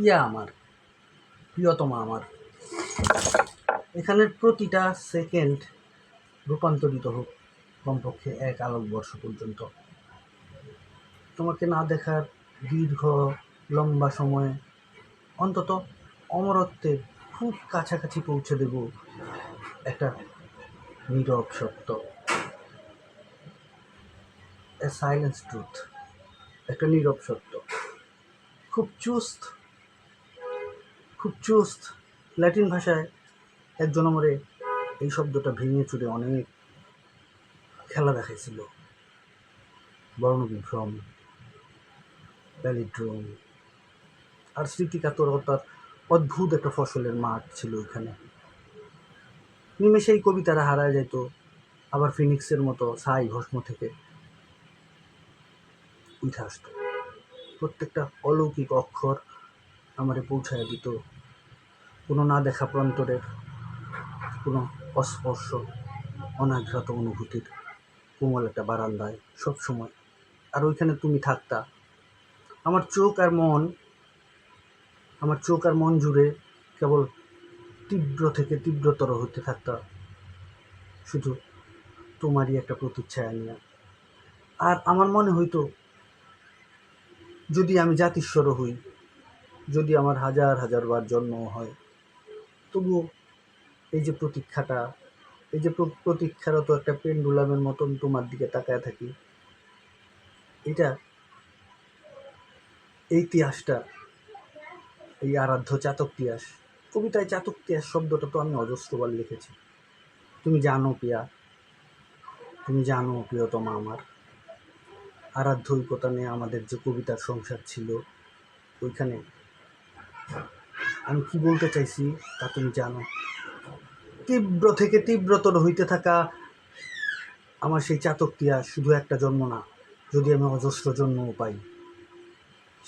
পিয়া আমার, প্রিয়তমা আমার। এখানের প্রতিটা সেকেন্ড রূপান্তরিত হোক কমপক্ষে এক আলোকবর্ষ পর্যন্ত। তোমাকে না দেখার দীর্ঘ, লম্বা সময়ে অন্তত অমরত্বের খুব কাছাকাছি পৌঁছে দেব একটা নীরব সত্য। এ সাইলেন্স ট্রুথ একটা নীরব সত্য। খুব চুস্ত খুব চুস্ত ল্যাটিন ভাষায় একজন আমারে এই শব্দটা ভেঙে চুরে অনেক খেলা দেখাইছিল। বর্ণবিভ্রম, প্যালিড্রোম, আর স্মৃতিকাতরতার অদ্ভুত একটা ফসলের মাঠ ছিল ওইখানে। নিমেষে এই কবিতারা হারায় যেত আবার ফিনিক্সের মতো ছাই ভস্ম থেকে উঠে আসতো। প্রত্যেকটা অলৌকিক অক্ষর আমারে পৌঁছায় দিত। কোনো না দেখা প্রান্তরের কোনো অস্পর্শ অনাঘ্রাত অনুভূতির কোমল একটা বারান্দায় সবসময়। আর ওইখানে তুমি থাকতা। আমার চোখ আর মন, আমার চোখ আর মন জুড়ে কেবল তীব্র থেকে তীব্রতর হতে থাকতা। শুধু তোমারই একটা প্রতিচ্ছায়া নিয়ে। আর আমার মনে হইতো, যদি আমি জাতিস্বর হই, যদি আমার হাজার হাজার বার জন্ম হয় তবুও এই যে প্রতীক্ষাটা, এই যে প্র- প্রতীক্ষারত একটা পেন্ডুলামের মতন তোমার দিকে তাকায় থাকি, এটা এই ইতিহাসটা, এই আরাধ্য চাতক তিয়াস, কবিতায় চাতক তিয়াস শব্দটা তো আমি অজস্রবার লিখেছি। তুমি জানো পিয়া, তুমি জানো প্রিয়তমা আমার। আরাধ্য ঐকতা নিয়ে আমাদের যে কবিতার সংসার ছিল, ওইখানে আমি কি বলতে চাইছি তা তুমি জানো। তীব্র থেকে তীব্রতর হইতে থাকা আমার সেই চাতক শুধু একটা জন্ম না, যদি আমি অজস্র জন্মও পাই,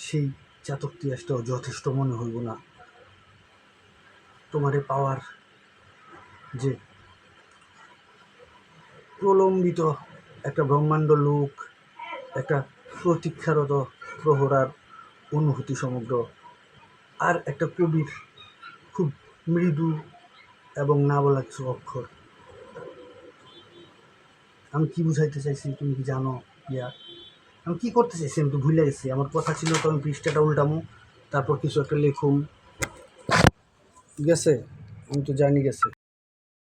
সেই চাতক তিয়াসটাও যথেষ্ট মনে হইব না। তোমারে পাওয়ার যে প্রলম্বিত একটা ব্রহ্মাণ্ড লোক, একটা প্রতীক্ষারত প্রহরার অনুভূতি সমগ্র আর একটা কবির খুব মৃদু এবং না বলা কিছু অক্ষর। আমি কি বুঝাইতে চাইছি তুমি কি জানো ইয়া? আমি কি করতে চাইছি আমি তো ভুলে গেছি। আমার কথা ছিল তো আমি পৃষ্ঠাটা উল্টামো, তারপর কিছু একটা লিখুম। গেছে? আমি তো জানি গেছে।